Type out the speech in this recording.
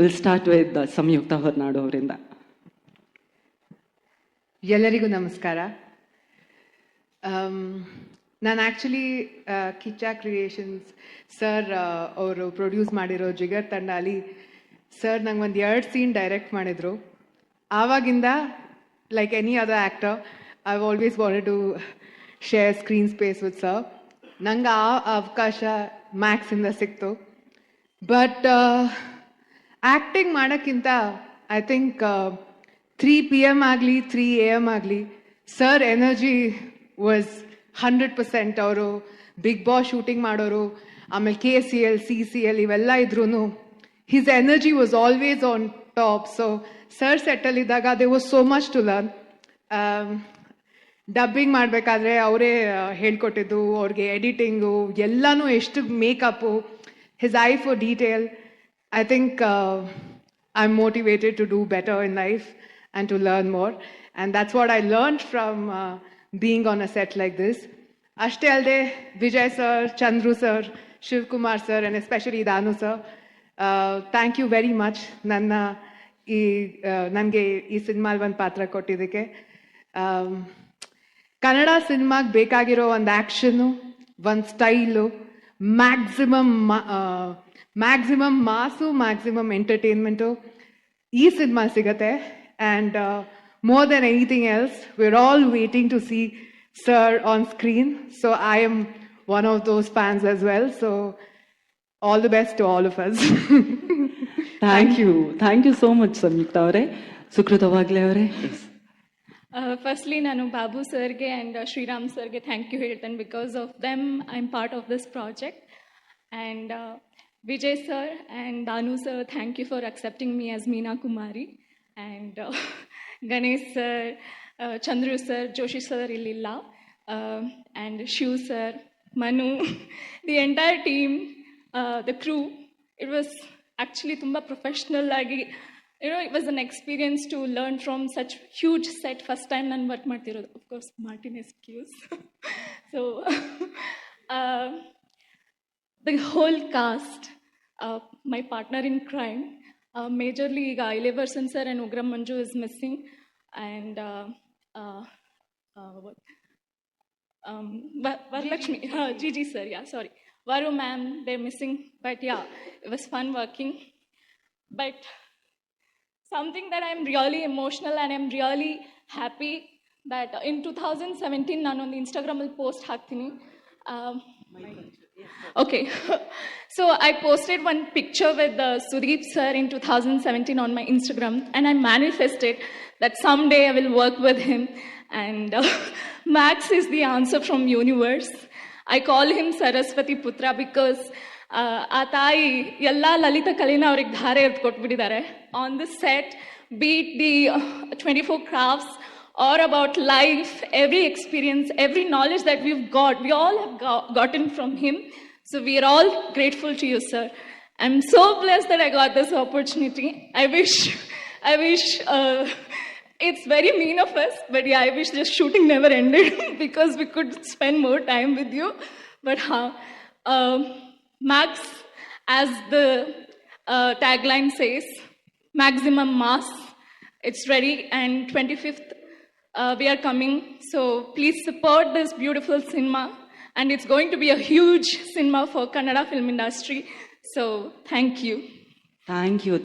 Will start with Samyukta Hornad ಅವರಿಂದ. ಎಲ್ಲರಿಗೂ ನಮಸ್ಕಾರ. ನಾನು ಆ್ಯಕ್ಚುಲಿ ಕಿಚ್ಚ ಕ್ರಿಯೇಷನ್ಸ್ ಸರ್ ಅವರು ಪ್ರೊಡ್ಯೂಸ್ ಮಾಡಿರೋ ಜಿಗರ್ ತಂಡ ಅಲ್ಲಿ ಸರ್ ನಂಗೆ ಒಂದು ಎರಡು ಸೀನ್ ಡೈರೆಕ್ಟ್ ಮಾಡಿದರು. ಆವಾಗಿಂದ like any other actor I always wanted to share screen space with sir ನಂಗೆ ಆ ಅವಕಾಶ ಮ್ಯಾಕ್ಸಿಂದ ಸಿಕ್ತು. ಬಟ್ ಆ್ಯಕ್ಟಿಂಗ್ ಮಾಡೋಕ್ಕಿಂತ I think three P M ಆಗಲಿ ತ್ರೀ ಎ ಎಂ ಆಗಲಿ sir energy was hundred percent ಅವರು. ಬಿಗ್ ಬಾಸ್ ಶೂಟಿಂಗ್ ಮಾಡೋರು, ಆಮೇಲೆ K C L C C L ಇವೆಲ್ಲ ಇದ್ರೂ his energy was always on top so sir ಸೆಟ್ಟಲ್ಲಿದ್ದಾಗ they was so much to learn dubbing ಮಾಡಬೇಕಾದ್ರೆ ಅವರೇ ಹೇಳ್ಕೊಟ್ಟಿದ್ದು, ಅವ್ರಿಗೆ ಎಡಿಟಿಂಗು ಎಲ್ಲನೂ ಎಷ್ಟು makeup his eye for detail I think I am motivated to do better in life and to learn more and that's what I learned from uh, being on a set like this. ಅಷ್ಟೇ ಅಲ್ಲದೆ Vijay sir Chandru sir Shivakumar sir and especially ದಾನು sir thank you very much ನನ್ನ ಈ ನನಗೆ ಈ ಸಿನಿಮಾಲ್ ಒಂದು ಪಾತ್ರ ಕೊಟ್ಟಿದ್ದಕ್ಕೆ am, Kannada ಸಿನಿಮಾಗೆ ಬೇಕಾಗಿರೋ ಒಂದು ಆ್ಯಕ್ಷನು ಒಂದು style maximum maximum mass maximum entertainment ಈ ಸಿನಿಮಾ ಸಿಗತ್ತೆ and more than anything else we're all waiting to see sir on screen so I am one of those fans as well so all the best to all of us thank you thank you so much ಸಂಯುಕ್ತ ಅವರೇ ಸುಕೃತ ವಾಗ್ಲೆ ಅವರೇ firstly ನಾನು ಬಾಬು ಸರ್ಗೆ and Shriram ಸರ್ಗೆ thank you ಹೇಳ್ತೇನೆ because of them I am part of this project and Vijay sir and ದಾನು sir thank you for accepting me as Meena Kumari and Ganesh sir Chandru sir Joshi sir ಇಲ್ಲಿಲ್ಲ and Shiv sir Manu the entire team the crew it was actually ತುಂಬ professional ಆಗಿ you know it was an experience to learn from such huge set first time ನಾನು work ಮಾಡ್ತಿರೋದು of course Martin excuse so the whole cast, uh, my partner in crime, uh, majorly ಈಗ Ileverson sir and Ugram Manju is missing, and uh, uh, uh, what? Um, Va- Varalakshmi, uh, Gigi sir, yeah, sorry. Varu ma'am, they're missing, but yeah, it was fun working. But something that I'm really emotional and I'm really happy that in 2017 ನಾನು ಒಂದು ಇನ್ಸ್ಟಾಗ್ರಾಮಲ್ಲಿ post ಹಾಕ್ತೀನಿ Okay, so I posted one picture with uh, Sudeep sir in 2017 on my Instagram, and I manifested that someday I will work with him. And uh, Max is the answer from universe. I call him Saraswati Putra because uh, ಆ ತಾಯಿ ಎಲ್ಲ ಲಲಿತ ಕಲೆನ ಅವ್ರಿಗೆ ಧಾರೆ ಎರ್ದು ಕೊಟ್ಬಿಟ್ಟಿದ್ದಾರೆ on the set beet the twenty four crafts or about life, every experience, every knowledge that we've got, we all have go- gotten from him. So we are all grateful to you, sir. I'm so blessed that I got this opportunity. I wish, I wish, uh, it's very mean of us, but yeah, I wish this shooting never ended because we could spend more time with you. But um, Max, as the uh, tagline says, maximum mass. It's ready, and 25th uh, we are coming. So please support this beautiful cinema. And it's going to be a huge cinema for Kannada film industry. So thank you. Thank you.